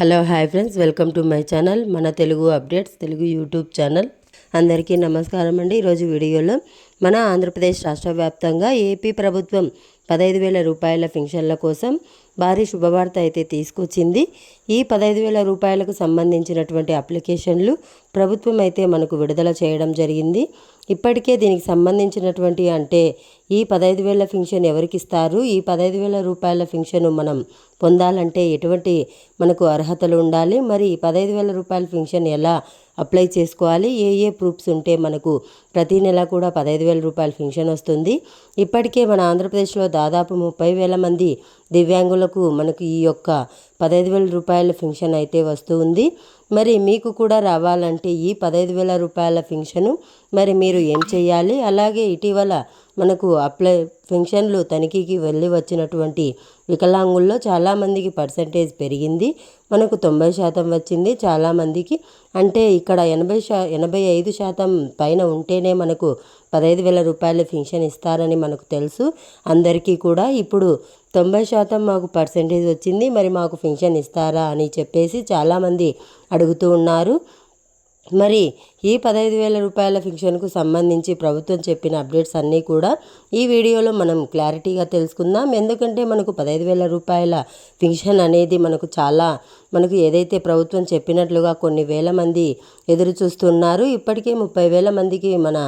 Hello hi friends. Welcome to my channel మన Telugu updates Telugu YouTube channel. అందరికీ నమస్కారం అండి. ఈరోజు వీడియోలో మన ఆంధ్రప్రదేశ్ రాష్ట్ర వ్యాప్తంగా ఏపీ ప్రభుత్వం పదహైదు వేల రూపాయల పెన్షన్ల కోసం భారీ శుభవార్త అయితే తీసుకొచ్చింది. ఈ పదహైదు వేల రూపాయలకు సంబంధించినటువంటి అప్లికేషన్లు ప్రభుత్వం అయితే మనకు విడుదల చేయడం జరిగింది. ఇప్పటికే దీనికి సంబంధించినటువంటి అంటే ఈ పదహైదు వేల పెన్షన్ ఎవరికి ఇస్తారు? ఈ పదహైదు వేల రూపాయల పెన్షన్ మనం పొందాలంటే ఎటువంటి మనకు అర్హతలు ఉండాలి? మరి పదహైదు వేల రూపాయల ఫింక్షన్ ఎలా అప్లై చేసుకోవాలి? ఏ ఏ ప్రూఫ్స్ ఉంటే మనకు ప్రతి నెల కూడా పదహైదు వేల రూపాయల ఫింక్షన్ వస్తుంది. ఇప్పటికే మన ఆంధ్రప్రదేశ్లో దాదాపు ముప్పై వేల మంది దివ్యాంగులకు మనకు ఈ యొక్క పదహైదు వేల రూపాయల ఫింక్షన్ అయితే వస్తూ ఉంది మరి మీకు కూడా రావాలంటే ఈ పదహైదు వేల రూపాయల ఫింక్షను మరి మీరు ఏం చేయాలి? అలాగే ఇటీవల మనకు అప్లై పెన్షన్లు తనిఖీకి వెళ్ళి వచ్చినటువంటి వికలాంగుల్లో చాలామందికి పర్సంటేజ్ పెరిగింది. మనకు తొంభై శాతం వచ్చింది. చాలామందికి అంటే ఇక్కడ ఎనభై శా ఎనభై ఐదు శాతం పైన ఉంటేనే మనకు పదహైదు వేల రూపాయల పెన్షన్ ఇస్తారని మనకు తెలుసు. అందరికీ కూడా ఇప్పుడు తొంభై శాతం మాకు పర్సంటేజ్ వచ్చింది. మరి మాకు పెన్షన్ ఇస్తారా అని చెప్పేసి చాలామంది అడుగుతూ ఉన్నారు. మరి ఈ పదహైదు వేల రూపాయల ఫిక్షన్కు సంబంధించి ప్రభుత్వం చెప్పిన అప్డేట్స్ అన్నీ కూడా ఈ వీడియోలో మనం క్లారిటీగా తెలుసుకుందాం. ఎందుకంటే మనకు పదహైదు వేల రూపాయల ఫిక్షన్ అనేది మనకు చాలా మనకు ఏదైతే ప్రభుత్వం చెప్పినట్లుగా కొన్ని వేల మంది ఎదురు చూస్తున్నారు. ఇప్పటికే ముప్పై వేల మందికి మన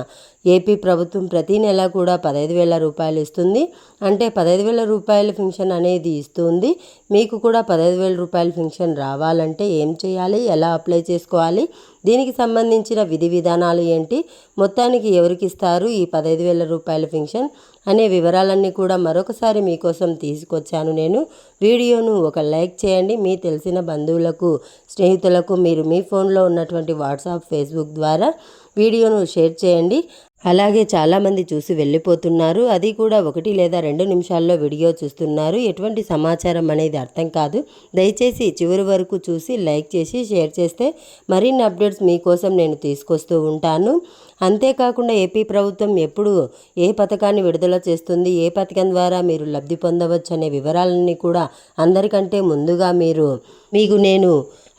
ఏపీ ప్రభుత్వం ప్రతి నెల కూడా పదహైదు వేల రూపాయలు ఇస్తుంది. అంటే పదహైదు వేల రూపాయల ఫింక్షన్ అనేది ఇస్తుంది. మీకు కూడా పదహైదు వేల రూపాయల ఫింక్షన్ రావాలంటే ఏం చేయాలి? ఎలా అప్లై చేసుకోవాలి? దీనికి సంబంధించిన విధి విధానాలు ఏంటి? మొత్తానికి ఎవరికి ఇస్తారు ఈ పదహైదు వేల రూపాయల ఫింక్షన్ అనే వివరాలన్నీ కూడా మరొకసారి మీకోసం తీసుకొచ్చాను నేను. వీడియోను ఒక లైక్ చేయండి. మీ తెలిసిన బంధువులకు స్నేహితులకు మీరు మీ ఫోన్లో ఉన్నటువంటి వాట్సాప్ ఫేస్బుక్ ద్వారా వీడియోను షేర్ చేయండి. అలాగే చాలామంది చూసి వెళ్ళిపోతున్నారు. అది కూడా ఒకటి లేదా రెండు నిమిషాల్లో వీడియో చూస్తున్నారు. ఎటువంటి సమాచారం అనేది అర్థం కాదు. దయచేసి చివరి వరకు చూసి లైక్ చేసి షేర్ చేస్తే మరిన్ని అప్డేట్స్ మీకోసం నేను తీసుకొస్తూ ఉంటాను. అంతేకాకుండా ఏపీ ప్రభుత్వం ఎప్పుడు ఏ పథకాన్ని విడుదల చేస్తుంది ఏ పథకం ద్వారా మీరు లబ్ధి పొందవచ్చు అనే వివరాలన్నీ కూడా అందరికంటే ముందుగా మీరు మీకు నేను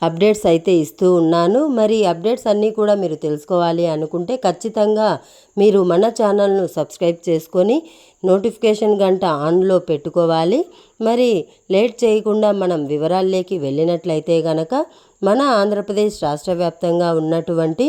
అప్డేట్స్ అయితే ఇస్తూ ఉన్నాను. మరి అప్డేట్స్ అన్నీ కూడా మీరు తెలుసుకోవాలి అనుకుంటే ఖచ్చితంగా మీరు మన ఛానల్ను సబ్స్క్రైబ్ చేసుకొని నోటిఫికేషన్ గంట ఆన్లో పెట్టుకోవాలి. మరి లేట్ చేయకుండా మనం వివరాల్లోకి వెళ్ళినట్లయితే గనక మన ఆంధ్రప్రదేశ్ రాష్ట్ర వ్యాప్తంగా ఉన్నటువంటి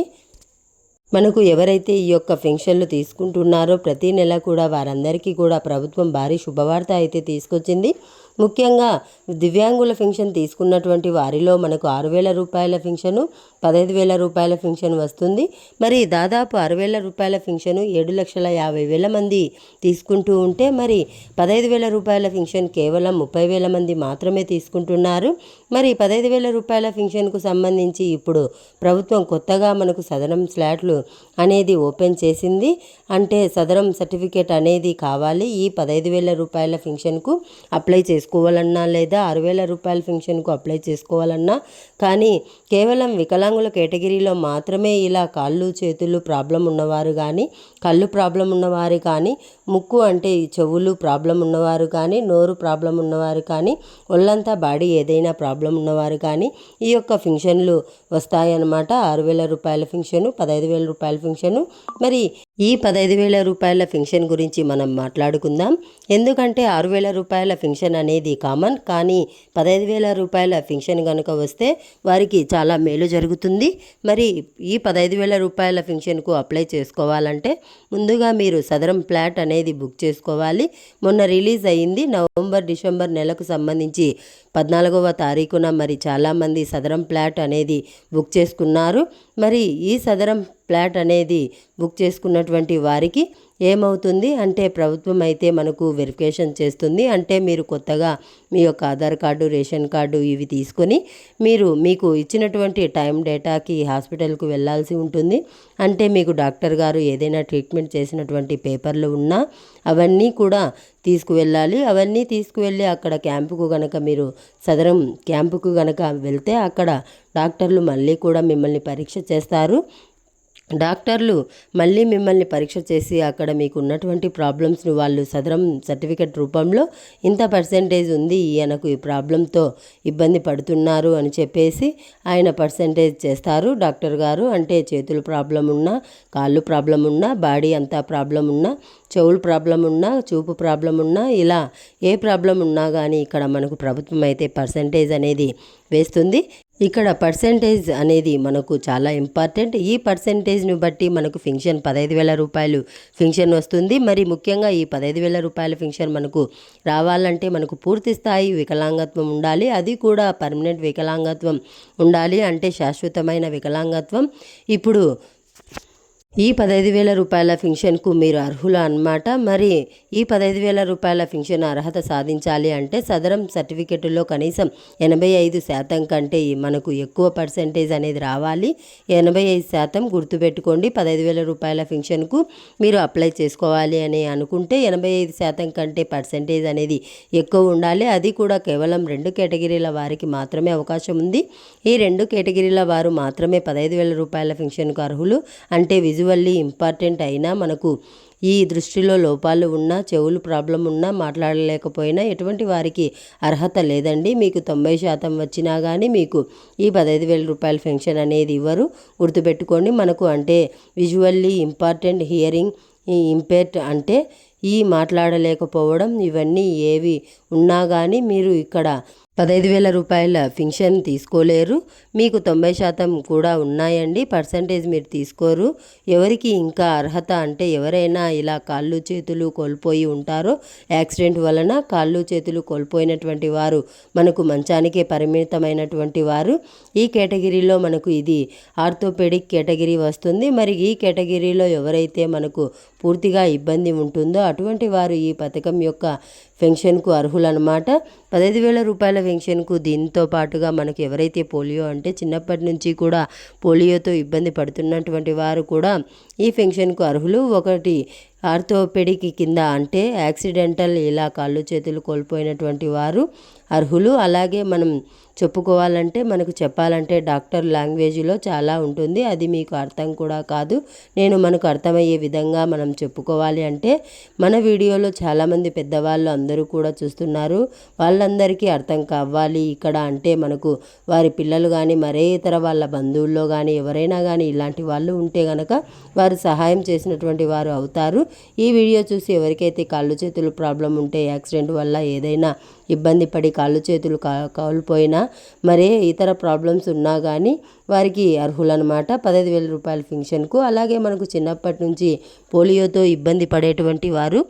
మనకు ఎవరైతే ఈ యొక్క పెన్షన్లు తీసుకుంటున్నారో ప్రతి నెల కూడా వారందరికీ కూడా ప్రభుత్వం భారీ శుభవార్త అయితే తీసుకొచ్చింది. ముఖ్యంగా దివ్యాంగుల పెన్షన్ తీసుకున్నటువంటి వారిలో మనకు ఆరు వేల రూపాయల పెన్షను పదహైదు వేల రూపాయల పెన్షన్ వస్తుంది. మరి దాదాపు ఆరు వేల రూపాయల పెన్షను ఏడు లక్షల యాభై వేల మంది తీసుకుంటూ ఉంటే మరి పదహైదు వేల రూపాయల పెన్షన్ కేవలం ముప్పై వేల మంది మాత్రమే తీసుకుంటున్నారు. మరి పదహైదు వేల రూపాయల పెన్షన్కు సంబంధించి ఇప్పుడు ప్రభుత్వం కొత్తగా మనకు సదనం స్లాట్లు అనేది ఓపెన్ చేసింది. అంటే సదరం సర్టిఫికేట్ అనేది కావాలి. ఈ పదహైదు వేల రూపాయల పెన్షన్కు అప్లై చేసుకోవాలన్నా లేదా ఆరు వేల రూపాయల పెన్షన్కు అప్లై చేసుకోవాలన్నా కానీ కేవలం వికలాంగుల కేటగిరీలో మాత్రమే ఇలా కాళ్ళు చేతులు ప్రాబ్లం ఉన్నవారు కానీ కళ్ళు ప్రాబ్లం ఉన్నవారు కానీ ముక్కు అంటే చెవులు ప్రాబ్లం ఉన్నవారు కానీ నోరు ప్రాబ్లం ఉన్నవారు కానీ ఒళ్ళంతా బాడీ ఏదైనా ప్రాబ్లం ఉన్నవారు కానీ ఈ యొక్క ఫంక్షన్లు వస్తాయన్నమాట. ఆరు వేల రూపాయల ఫంక్షను పదహైదు వేల రూపాయల ఫంక్షను మరి ఈ పదహైదు వేల రూపాయల ఫింక్షన్ గురించి మనం మాట్లాడుకుందాం. ఎందుకంటే ఆరు వేల రూపాయల ఫింక్షన్ అనేది కామన్ కానీ పదహైదు వేల రూపాయల ఫింక్షన్ కనుక వస్తే వారికి చాలా మేలు జరుగుతుంది. మరి ఈ పదహైదు వేల రూపాయల ఫింక్షన్కు అప్లై చేసుకోవాలంటే ముందుగా మీరు సదరం ఫ్లాట్ అనేది బుక్ చేసుకోవాలి. మొన్న రిలీజ్ అయ్యింది నవంబర్ డిసెంబర్ నెలకు సంబంధించి పద్నాలుగవ తారీఖున మరి చాలామంది సదరం ఫ్లాట్ అనేది బుక్ చేసుకున్నారు. మరి ఈ సదరం ఫ్లాట్ అనేది బుక్ చేసుకున్నటువంటి వారికి ఏమవుతుంది అంటే ప్రభుత్వం అయితే మనకు వెరిఫికేషన్ చేస్తుంది. అంటే మీరు కొత్తగా మీ యొక్క ఆధార్ కార్డు రేషన్ కార్డు ఇవి తీసుకొని మీరు మీకు ఇచ్చినటువంటి టైం డేటాకి హాస్పిటల్కు వెళ్ళాల్సి ఉంటుంది. అంటే మీకు డాక్టర్ గారు ఏదైనా ట్రీట్మెంట్ చేసినటువంటి పేపర్లు ఉన్నా అవన్నీ కూడా తీసుకువెళ్ళాలి. అవన్నీ తీసుకువెళ్ళి అక్కడ క్యాంపుకు గనక మీరు సదరం క్యాంపుకు గనక వెళ్తే అక్కడ డాక్టర్లు మళ్ళీ కూడా మిమ్మల్ని పరీక్ష చేస్తారు. డాక్టర్లు మళ్ళీ మిమ్మల్ని పరీక్ష చేసి అక్కడ మీకు ఉన్నటువంటి ప్రాబ్లమ్స్ను వాళ్ళు సదరం సర్టిఫికెట్ రూపంలో ఇంత పర్సెంటేజ్ ఉంది ఈయనకు ఈ ప్రాబ్లంతో ఇబ్బంది పడుతున్నారు అని చెప్పేసి ఆయన పర్సెంటేజ్ చేస్తారు. డాక్టర్ గారు అంటే చేతులు ప్రాబ్లం ఉన్నా కాళ్ళు ప్రాబ్లం ఉన్నా బాడీ అంతా ప్రాబ్లం ఉన్నా చెవులు ప్రాబ్లం ఉన్నా చూపు ప్రాబ్లం ఉన్నా ఇలా ఏ ప్రాబ్లం ఉన్నా కానీ ఇక్కడ మనకు ప్రభుత్వం అయితే పర్సంటేజ్ అనేది వేస్తుంది. ఇక్కడ పర్సెంటేజ్ అనేది మనకు చాలా ఇంపార్టెంట్ ఈ పర్సెంటేజ్ను బట్టి మనకు ఫింక్షన్ పదహైదు వేల రూపాయలు ఫింక్షన్ వస్తుంది. మరి ముఖ్యంగా ఈ పదహైదు వేల రూపాయల ఫింక్షన్ మనకు రావాలంటే మనకు పూర్తి స్థాయి వికలాంగత్వం ఉండాలి. అది కూడా పర్మనెంట్ వికలాంగత్వం ఉండాలి అంటే శాశ్వతమైన వికలాంగత్వం. ఇప్పుడు ఈ పదహైదు వేల రూపాయల ఫింక్షన్కు మీరు అర్హులు అన్నమాట. మరి ఈ పదహైదు వేల రూపాయల ఫింక్షన్ అర్హత సాధించాలి అంటే సదరం సర్టిఫికెట్లో కనీసం ఎనభై ఐదు శాతం కంటే మనకు ఎక్కువ పర్సెంటేజ్ అనేది రావాలి. ఎనభై ఐదు శాతం గుర్తుపెట్టుకోండి. పదహైదు వేల రూపాయల ఫింక్షన్కు మీరు అప్లై చేసుకోవాలి అని అనుకుంటే ఎనభై ఐదు శాతం కంటే పర్సెంటేజ్ అనేది ఎక్కువ ఉండాలి. అది కూడా కేవలం రెండు కేటగిరీల వారికి మాత్రమే అవకాశం ఉంది. ఈ రెండు కేటగిరీల వారు మాత్రమే పదహైదు వేల రూపాయల ఫింక్షన్కు అర్హులు అంటే విజువల్లీ ఇంపార్టెంట్ అయినా మనకు ఈ దృష్టిలో లోపాలు ఉన్నా చెవులు ప్రాబ్లం ఉన్నా మాట్లాడలేకపోయినా ఎటువంటి వారికి అర్హత లేదండి. మీకు తొంభై శాతం వచ్చినా కానీ మీకు ఈ పదహైదు వేల రూపాయల పెన్షన్ అనేది ఇవ్వరు. గుర్తుపెట్టుకోండి మనకు అంటే విజువల్లీ ఇంపార్టెంట్ హియరింగ్ ఇంపేర్ట్ అంటే ఈ మాట్లాడలేకపోవడం ఇవన్నీ ఏవి ఉన్నా కానీ మీరు ఇక్కడ పదహైదు వేల రూపాయల ఫింక్షన్ తీసుకోలేరు. మీకు తొంభై శాతం కూడా ఉన్నాయండి. పర్సంటేజ్ మీరు తీసుకోరు. ఎవరికి ఇంకా అర్హత అంటే ఎవరైనా ఇలా కాళ్ళు చేతులు కోల్పోయి ఉంటారో యాక్సిడెంట్ వలన కాళ్ళు చేతులు కోల్పోయినటువంటి వారు మనకు మంచానికే పరిమితమైనటువంటి వారు ఈ కేటగిరీలో మనకు ఇది ఆర్థోపెడిక్ కేటగిరీ వస్తుంది. మరి ఈ కేటగిరీలో ఎవరైతే మనకు పూర్తిగా ఇబ్బంది ఉంటుందో అటువంటి వారు ఈ పథకం యొక్క పెన్షన్కు అర్హులన్నమాట పదహైదు వేల రూపాయల పెన్షన్కు దీంతో పాటుగా మనకు ఎవరైతే పోలియో అంటే చిన్నప్పటి నుంచి కూడా పోలియోతో ఇబ్బంది పడుతున్నటువంటి వారు కూడా ఈ పెన్షన్కు అర్హులు. ఒకటి ఆర్థోపెడిక్ కింద అంటే యాక్సిడెంటల్ ఇలా కాళ్ళు చేతులు కోల్పోయినటువంటి వారు అర్హులు. అలాగే మనం చెప్పుకోవాలంటే మనకు చెప్పాలంటే డాక్టర్ లాంగ్వేజ్లో చాలా ఉంటుంది. అది మీకు అర్థం కూడా కాదు. నేను మనకు అర్థమయ్యే విధంగా మనం చెప్పుకోవాలి అంటే మన వీడియోలో చాలామంది పెద్దవాళ్ళు అందరూ కూడా చూస్తున్నారు. వాళ్ళందరికీ అర్థం కావాలి ఇక్కడ అంటే మనకు వారి పిల్లలు కానీ మరే ఇతర వాళ్ళ బంధువుల్లో కానీ ఎవరైనా కానీ ఇలాంటి వాళ్ళు ఉంటే గనక వారు సహాయం చేసినటువంటి వారు అవుతారు. ఈ వీడియో చూసి ఎవరికైతే కాళ్ళు చేతులు ప్రాబ్లం ఉంటే యాక్సిడెంట్ వల్ల ఏదైనా ఇబ్బంది పడి కాళ్ళు చేతులు కా కోల్పోయినా మరే ఇతర ప్రాబ్లమ్స్ ఉన్నా కానీ వారికి అర్హులనమాట. పదహైదు వేల రూపాయల ఫింక్షన్కు అలాగే మనకు చిన్నప్పటి నుంచి పోలియోతో ఇబ్బంది పడేటువంటి వారు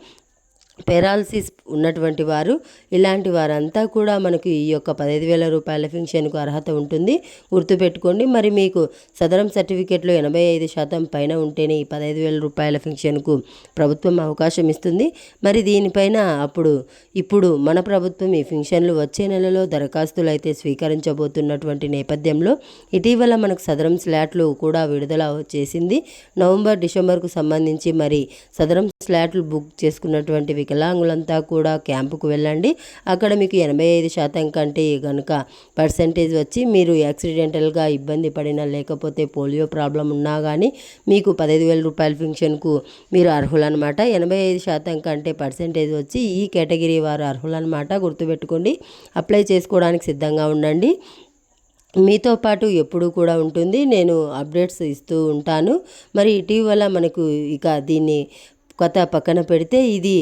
పెరాలసిస్ ఉన్నటువంటి వారు ఇలాంటి వారంతా కూడా మనకు ఈ యొక్క పదహైదు వేల రూపాయల పెన్షన్కు అర్హత ఉంటుంది. గుర్తుపెట్టుకోండి మరి మీకు సదరం సర్టిఫికేట్లో ఎనభై ఐదు శాతం పైన ఉంటేనే ఈ పదహైదు వేల రూపాయల పెన్షన్కు ప్రభుత్వం అవకాశం ఇస్తుంది. మరి దీనిపైన అప్పుడు ఇప్పుడు మన ప్రభుత్వం ఈ పెన్షన్లు వచ్చే నెలలో దరఖాస్తులు అయితే స్వీకరించబోతున్నటువంటి నేపథ్యంలో ఇటీవల మనకు సదరం స్లాట్లు కూడా విడుదల చేసింది. నవంబర్ డిసెంబర్కు సంబంధించి మరి సదరం స్లాట్లు బుక్ చేసుకున్నటువంటి వికలాంగులంతా కూడా క్యాంపుకు వెళ్ళండి. అక్కడ మీకు ఎనభై ఐదు శాతం కంటే కనుక పర్సంటేజ్ వచ్చి మీరు యాక్సిడెంటల్గా ఇబ్బంది పడినా లేకపోతే పోలియో ప్రాబ్లం ఉన్నా కానీ మీకు పదహైదు వేల రూపాయల పెన్షన్కు మీరు అర్హులనమాట ఎనభై ఐదు శాతం కంటే పర్సంటేజ్ వచ్చి ఈ కేటగిరీ వారు అర్హులనమాట గుర్తుపెట్టుకోండి. అప్లై చేసుకోవడానికి సిద్ధంగా ఉండండి. మీతో పాటు ఎప్పుడు కూడా ఉంటుంది. నేను అప్డేట్స్ ఇస్తూ ఉంటాను. మరి ఇటీవల మనకు ఇక దీన్ని కొత్త పక్కన పెడితే ఇది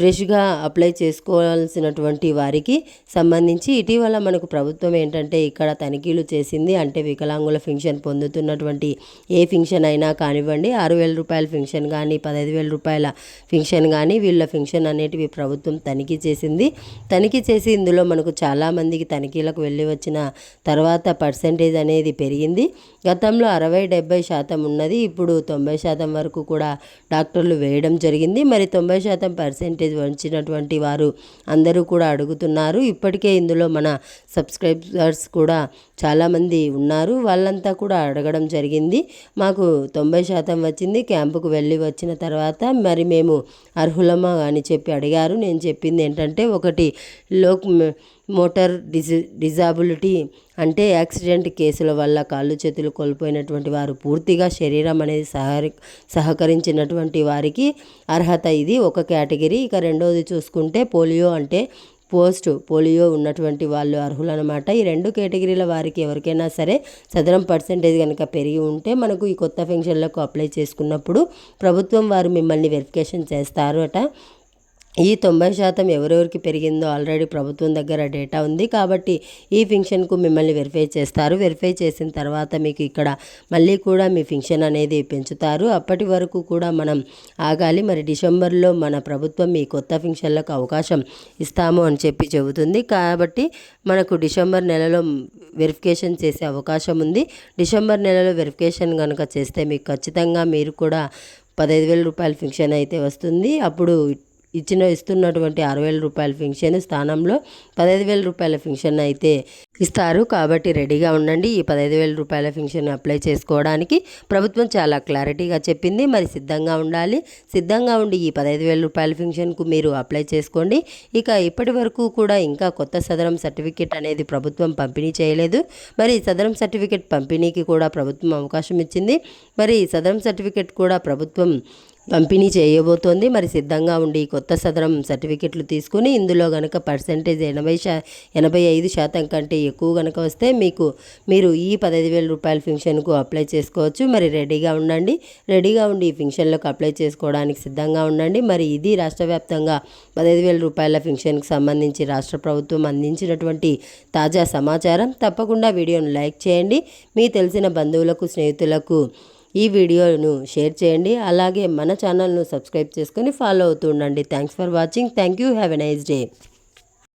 ఫ్రెష్గా అప్లై చేసుకోవాల్సినటువంటి వారికి సంబంధించి ఇటీవల మనకు ప్రభుత్వం ఏంటంటే ఇక్కడ తనిఖీలు చేసింది. అంటే వికలాంగుల ఫింక్షన్ పొందుతున్నటువంటి ఏ ఫింక్షన్ అయినా కానివ్వండి ఆరు వేల రూపాయల ఫింక్షన్ కానీ పదహైదు వేల రూపాయల ఫింక్షన్ కానీ వీళ్ళ ఫింక్షన్ అనేటివి ప్రభుత్వం తనిఖీ చేసింది. తనిఖీ చేసి ఇందులో మనకు చాలామందికి తనిఖీలకు వెళ్ళి వచ్చిన తర్వాత పర్సంటేజ్ అనేది పెరిగింది. గతంలో అరవై డెబ్బై శాతం ఉన్నది. ఇప్పుడు తొంభై శాతం వరకు కూడా డాక్టర్లు వేయడం జరిగింది. మరి తొంభై శాతం పర్సెంటేజ్ వచ్చినటువంటి వారు అందరూ కూడా అడుగుతున్నారు. ఇప్పటికే ఇందులో మన సబ్స్క్రైబర్స్ కూడా చాలామంది ఉన్నారు. వాళ్ళంతా కూడా అడగడం జరిగింది. మాకు తొంభై శాతం వచ్చింది. క్యాంపుకు వెళ్ళి వచ్చిన తర్వాత మరి మేము అర్హులమా అని చెప్పి అడిగారు. నేను చెప్పింది ఏంటంటే ఒకటి లోక్ మోటార్ డిజి డిజాబిలిటీ అంటే యాక్సిడెంట్ కేసుల వల్ల కాళ్ళు చేతులు కోల్పోయినటువంటి వారు పూర్తిగా శరీరం అనేది సహరి సహకరించినటువంటి వారికి అర్హత ఇది ఒక కేటగిరీ. ఇక రెండవది చూసుకుంటే పోలియో అంటే పోస్ట్ పోలియో ఉన్నటువంటి వాళ్ళు అర్హులనమాట. ఈ రెండు కేటగిరీల వారికి ఎవరికైనా సరే సదరం పర్సెంటేజ్ కనుక పెరిగి ఉంటే మనకు ఈ కొత్త పెన్షన్లకు అప్లై చేసుకున్నప్పుడు ప్రభుత్వం వారు మిమ్మల్ని వెరిఫికేషన్ చేస్తారు అట ఈ తొంభై శాతం ఎవరెవరికి పెరిగిందో ఆల్రెడీ ప్రభుత్వం దగ్గర డేటా ఉంది కాబట్టి ఈ ఫింక్షన్కు మిమ్మల్ని వెరిఫై చేస్తారు. వెరిఫై చేసిన తర్వాత మీకు ఇక్కడ మళ్ళీ కూడా మీ ఫింక్షన్ అనేది పెంచుతారు. అప్పటి వరకు కూడా మనం ఆగాలి. మరి డిసెంబర్లో మన ప్రభుత్వం ఈ కొత్త ఫింక్షన్లకు అవకాశం ఇస్తాము అని చెప్పి చెబుతుంది. కాబట్టి మనకు డిసెంబర్ నెలలో వెరిఫికేషన్ చేసే అవకాశం ఉంది. డిసెంబర్ నెలలో వెరిఫికేషన్ కనుక చేస్తే మీకు ఖచ్చితంగా మీరు కూడా పదహైదు వేల రూపాయల ఫింక్షన్ అయితే వస్తుంది. అప్పుడు ఇచ్చిన ఇస్తున్నటువంటి ఆరు వేల రూపాయల ఫింక్షన్ స్థానంలో పదహైదు వేల రూపాయల ఫింక్షన్ అయితే ఇస్తారు. కాబట్టి రెడీగా ఉండండి. ఈ పదహైదు వేల రూపాయల ఫింక్షన్ అప్లై చేసుకోవడానికి ప్రభుత్వం చాలా క్లారిటీగా చెప్పింది. మరి సిద్ధంగా ఉండాలి. సిద్ధంగా ఉండి ఈ పదహైదు వేల రూపాయల ఫింక్షన్కు మీరు అప్లై చేసుకోండి. ఇక ఇప్పటి వరకు కూడా ఇంకా కొత్త సదరం సర్టిఫికేట్ అనేది ప్రభుత్వం పంపిణీ చేయలేదు. మరి సదరం సర్టిఫికేట్ పంపిణీకి కూడా ప్రభుత్వం అవకాశం ఇచ్చింది. మరి సదరం సర్టిఫికేట్ కూడా ప్రభుత్వం పంపిణీ చేయబోతోంది. మరి సిద్ధంగా ఉండి కొత్త సదరం సర్టిఫికెట్లు తీసుకుని ఇందులో కనుక పర్సంటేజ్ ఎనభై శా ఎనభై ఐదు శాతం కంటే ఎక్కువ కనుక వస్తే మీకు మీరు ఈ పదహైదు వేల రూపాయల ఫింక్షన్కు అప్లై చేసుకోవచ్చు. మరి రెడీగా ఉండండి. రెడీగా ఉండి ఈ ఫింక్షన్లకు అప్లై చేసుకోవడానికి సిద్ధంగా ఉండండి. మరి ఇది రాష్ట్ర వ్యాప్తంగా పదహైదు వేల రూపాయల ఫింక్షన్కి సంబంధించి రాష్ట్ర ప్రభుత్వం అందించినటువంటి తాజా సమాచారం. తప్పకుండా వీడియోను లైక్ చేయండి. మీ తెలిసిన బంధువులకు స్నేహితులకు ఈ వీడియోను షేర్ చేయండి. అలాగే మన ఛానల్ను సబ్స్క్రైబ్ చేసుకొని ఫాలో అవుతూ ఉండండి. Thanks for watching. Thank you. Have a nice day.